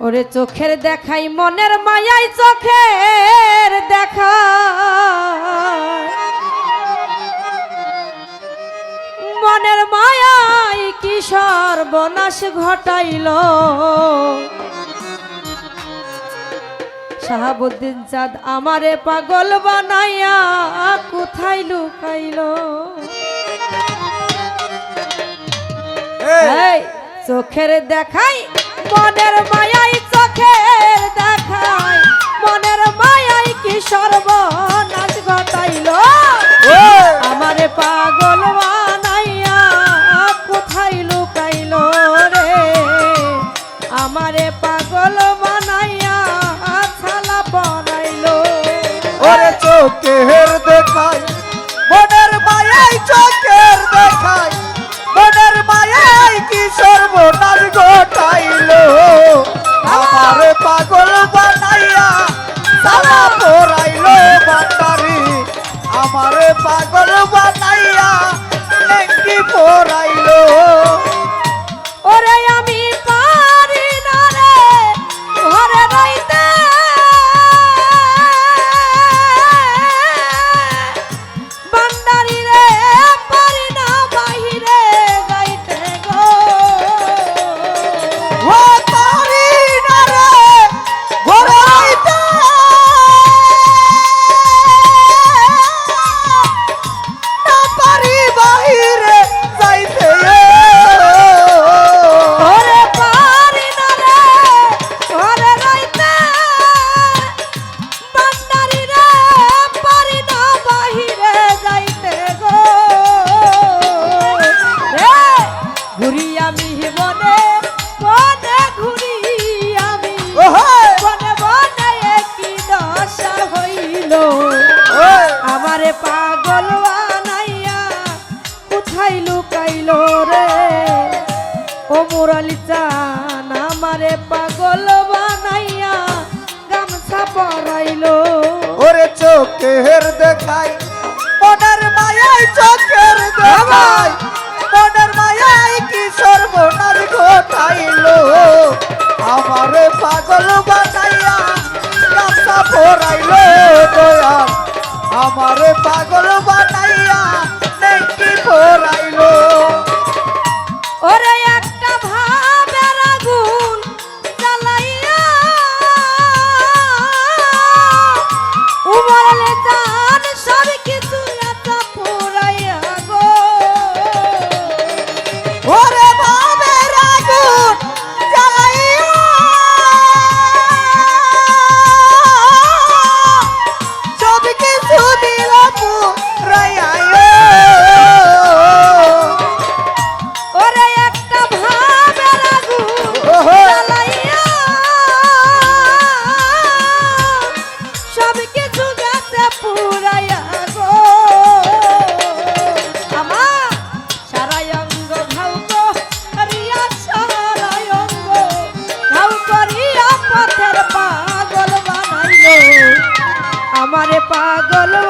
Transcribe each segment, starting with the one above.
ওরে চোখের দেখাই মনের মায়াই চোখের দেখা। মনের মায়াই কি সর্বনাশ ঘটাইল? শাহাবুদ্দিন চাঁদ আমারে পাগল বানাইয়া কোথায় লুকাইল? চোখের দেখাই মনের মায়াই চোখের দেখায়। পড়াইলো। দেহের দেখাই। মনের মায়াই চোখের দেখাই। মনের মায়াই কি সর্বনার ঘটাইল? আমারে পাগল বানাইয়া কাঁচা পড়াইল দয়াল। আমারে পাগল বানাইয়া নেকি পড়াইল পাগল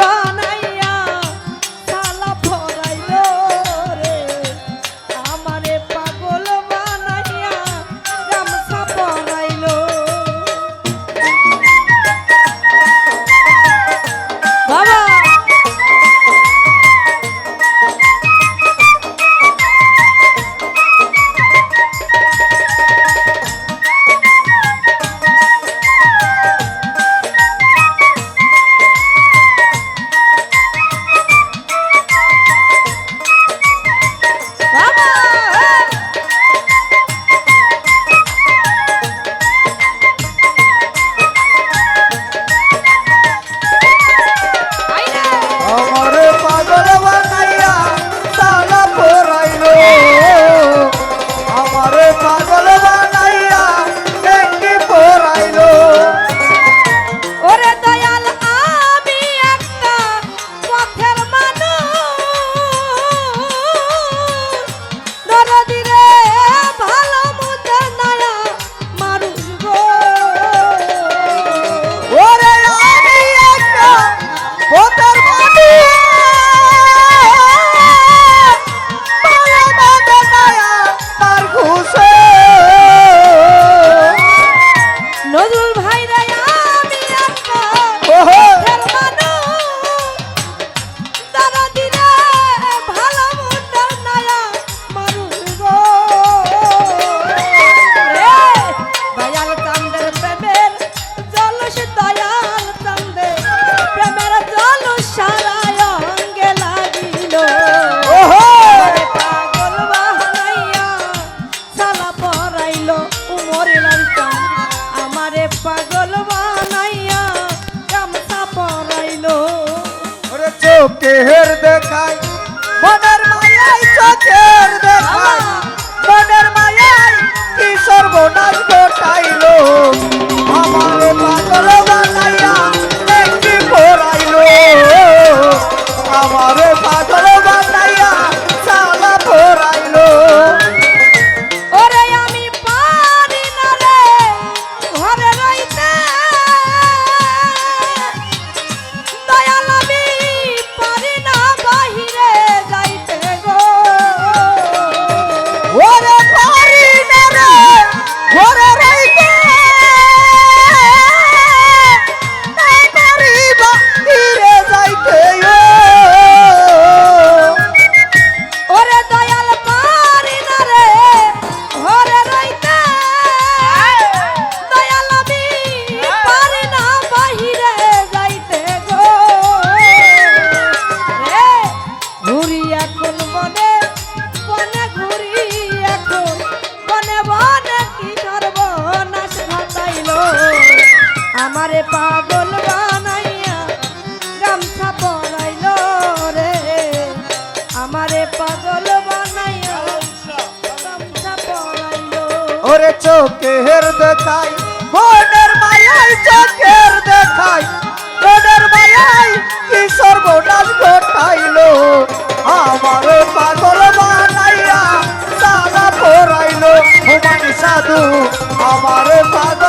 啊 চোখের দেখাই, মনের মায়ায় চোখের দেখাই। মনের মায়ায় কি সর্বনাশ ঘটাইল? আমার পাগল বানাইয়া সারা পড়াইল হুমান সাধু, আমার পাগল